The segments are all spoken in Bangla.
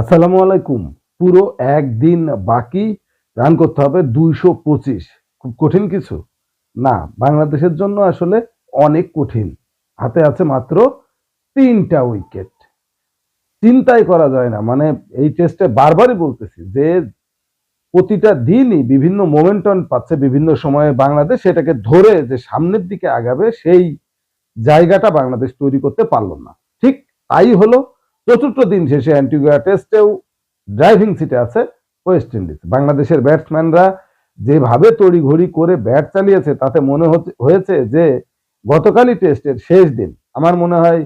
আসসালামু আলাইকুম। পুরো একদিন বাকি। রান করতে হবে দুইশো পঁচিশ। খুব কঠিন কিছু? না, বাংলাদেশের জন্য আসলে অনেক কঠিন। হাতে আছে মাত্র তিনটা উইকেট। চিন্তাই করা যায় না। মানে এই টেস্টে বারবারই বলতেছি যে প্রতিটা দিনই বিভিন্ন মোমেন্টন পাচ্ছে বিভিন্ন সময়ে বাংলাদেশ। সেটাকে ধরে যে সামনের দিকে আগাবে সেই জায়গাটা বাংলাদেশ তৈরি করতে পারল না। ঠিক তাই হলো চতুর্থ দিন শেষে অ্যান্টিগুয়া টেস্টেও ড্রাইভিং সিটে আছে ওয়েস্ট ইন্ডিজ বাংলাদেশের ব্যাটসম্যানরা যেভাবে তড়িঘড়ি করে ব্যাট চালিয়েছে, তাতে মনে হয়েছে যে গতকালই টেস্টের শেষ দিন। আমার মনে হয়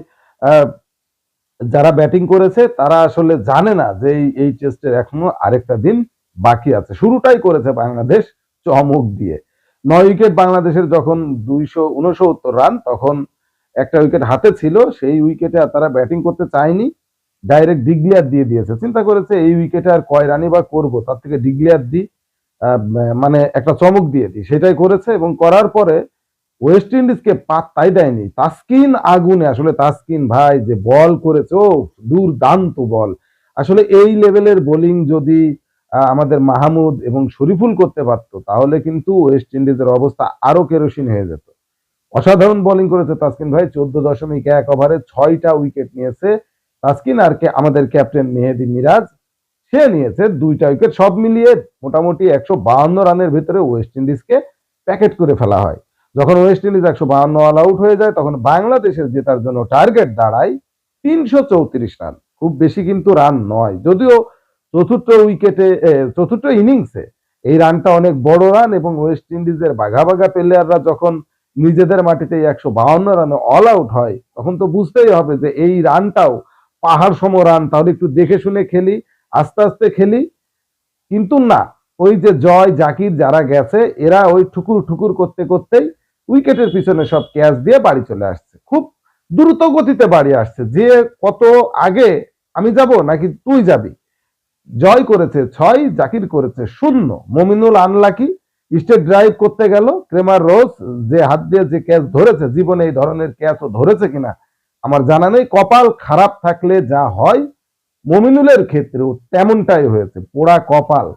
যারা ব্যাটিং করেছে, তারা আসলে জানে না যে এই- এই টেস্টের এখনও আরেকটা দিন বাকি আছে। শুরুটাই করেছে বাংলাদেশ চমক দিয়ে। নয় উইকেট বাংলাদেশের যখন দুইশো উনসত্তর রান তখন একটা উইকেট হাতে ছিল, সেই উইকেটে তারা ব্যাটিং করতে চায়নি। ডাইরেক্ট ডিগ্লিয়ার দিয়ে দিয়েছে। চিন্তা করেছে এই উইকেটে আর কয় রানই বা করব? তার থেকে ডিগ্লিয়ার আহ, মানে একটা চমক দিয়ে দিই। সেটাই করেছে এবং করার পরে ওয়েস্ট ইন্ডিজকে পাত্তাই দেয়নি। তাস্কিন আগুনে আসলে তাস্কিন ভাই যে বল করেছে ও দুর্দান্ত বল। আসলে এই লেভেলের বোলিং যদি আমাদের মাহমুদ এবং শরীফুল করতে পারতো তাহলে কিন্তু ওয়েস্ট ইন্ডিজের অবস্থা আরও কেরোসিন হয়ে যেত। অসাধারণ বোলিং করেছে তাসকিন ভাই। চোদ্দ দশমিক এক ওভারে ছয়টা উইকেট নিয়েছে। তাসকিন আর কে, আমাদের ক্যাপ্টেন মেহেদি মিরাজ, সে নিয়েছে দুইটা উইকেট, সব মিলিয়ে মোটামুটি একশো বাহান্ন রানের ভিতরে ওয়েস্ট ইন্ডিজকে প্যাকেট করে ফেলা হয়। যখন ওয়েস্ট ইন্ডিজ একশো বাহান্ন অল আউট হয়ে যায়, তখন বাংলাদেশের জেতার জন্য টার্গেট দাঁড়ায় তিনশো চৌত্রিশ রান। খুব বেশি কিন্তু রান নয়। যদিও চতুর্থ উইকেটে চতুর্থ ইনিংসে এই রানটা অনেক বড় রান এবং ওয়েস্ট ইন্ডিজের বাঘা বাঘা প্লেয়াররা যখন নিজেদের মাটিতে একশো বাহান্ন রানে অল আউট হয়, তখন তো বুঝতেই হবে যে এই রানটাও পাহাড় সম রান তাহলে একটু দেখে শুনে খেলি, আস্তে আস্তে খেলি। কিন্তু না, ওই যে জয়, জাকির যারা গেছে, এরা ওই ঠুকুর ঠুকুর করতে করতেই উইকেটের পিছনে সব ক্যাচ দিয়ে বাড়ি চলে আসছে। খুব দ্রুত গতিতে বাড়ি আসছে। যে কত আগে আমি যাব নাকি তুই যাবি? জয় করেছে ছয়, জাকির করেছে শূন্য। মমিনুল আনলাকি স্টেট ড্রাইভ করতে গেল। ক্রেমার রোজ যে হাত দিয়ে যে ক্যাচ ধরেছে, জীবনে এই ধরনের ক্যাচও ধরেছে কিনা আমার জানা নেই, কপাল খারাপ থাকলে যা হয়, মমিনুলের ক্ষেত্রেও তেমনটাই হয়েছে। পোড়া কপাল।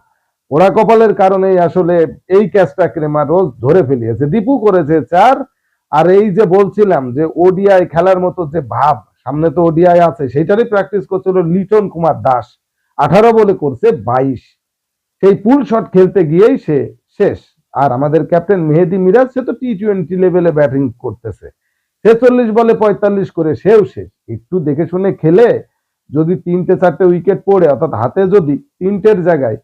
পোড়া কপালের কারণেই আসলে এই ক্যাচটা ক্রেমার রোজ ধরে ফেলিয়েছে। দীপু করেছে চার, আর এই যে বলছিলাম যে ওডিআই খেলার মতো যে ভাব, সামনে তো ওডিআই আছে, সেইটারই প্র্যাকটিস করছিল লিটন কুমার দাস। আঠারো বলে করছে বাইশ। সেই পুল শট খেলতে গিয়েই সে শেষ। আর আমাদের ক্যাপ্টেন মেহেদি মিরাজ, সে তো টি টোয়েন্টি লেভেলে ব্যাটিং করতেছে। ছেচল্লিশ বলে পঁয়তাল্লিশ করে, সেও শেষ। একটু দেখে শুনে খেলে যদি তিনটে চারটে উইকেট পড়ে, অর্থাৎ হাতে যদি তিনটের জায়গায়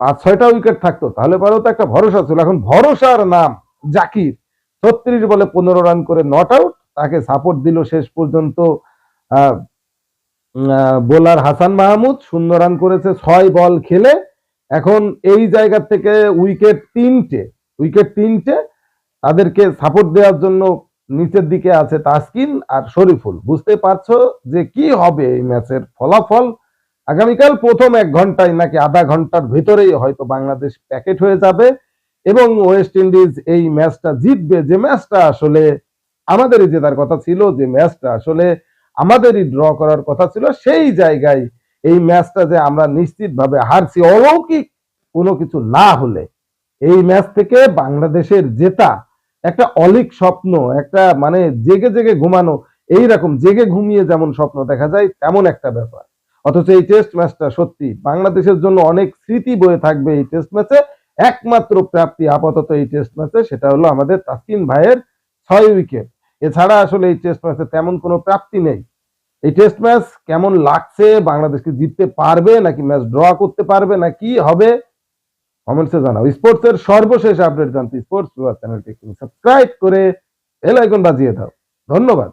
পাঁচ ছয়টা উইকেট থাকতো, তাহলে পরেও তো একটা ভরসা ছিল। এখন ভরসার নাম জাকির। ছত্রিশ বলে পনেরো রান করে নট আউট তাকে সাপোর্ট দিল শেষ পর্যন্ত বোলার হাসান মাহমুদ। শূন্য রান করেছে, ছয় বল খেলে। এখন এই জায়গা থেকে উইকেট তিনটে উইকেট তিনটে, তাদেরকে সাপোর্ট দেওয়ার জন্য নিচের দিকে আছে তাসকিন আর শরীফুল। বুঝতে পারছ যে কি হবে এই ম্যাচের ফলাফল? আগামীকাল প্রথম এক ঘন্টায় নাকি আধা ঘণ্টার ভেতরেই হয়তো বাংলাদেশ প্যাকেট হয়ে যাবে এবং ওয়েস্ট ইন্ডিজ এই ম্যাচটা জিতবে। যে ম্যাচটা আসলে আমাদেরই জেতার কথা ছিল, যে ম্যাচটা আসলে আমাদেরই ড্র করার কথা ছিল, সেই জায়গায় এই ম্যাচটা যে আমরা নিশ্চিতভাবে হারছি, অলৌকিক কোনো কিছু না হলে এই ম্যাচ থেকে বাংলাদেশের জেতা একটা অলিক স্বপ্ন, একটা মানে জেগে জেগে ঘুমানো এই রকম জেগে ঘুমিয়ে যেমন স্বপ্ন দেখা যায়, তেমন একটা ব্যাপার। অথচ এই টেস্ট ম্যাচটা সত্যি, বাংলাদেশের জন্য অনেক স্মৃতি বয়ে থাকবে এই টেস্ট ম্যাচে একমাত্র প্রাপ্তি আপাতত এই টেস্ট ম্যাচে সেটা হলো আমাদের তাসকিন ভাইয়ের ছয় উইকেট এছাড়া আসলে এই টেস্ট ম্যাচে তেমন কোনো প্রাপ্তি নেই। এই টেস্ট ম্যাচ কেমন লাগছে বাংলাদেশকে জিততে পারবে, নাকি ম্যাচ ড্র করতে পারবে, না কি হবে কমেন্টসে জানাও। স্পোর্টস এর সর্বশেষ আপডেট জানতে স্পোর্টস চ্যানেলটি সাবস্ক্রাইব করে বেল আইকন বাজিয়ে দাও। ধন্যবাদ।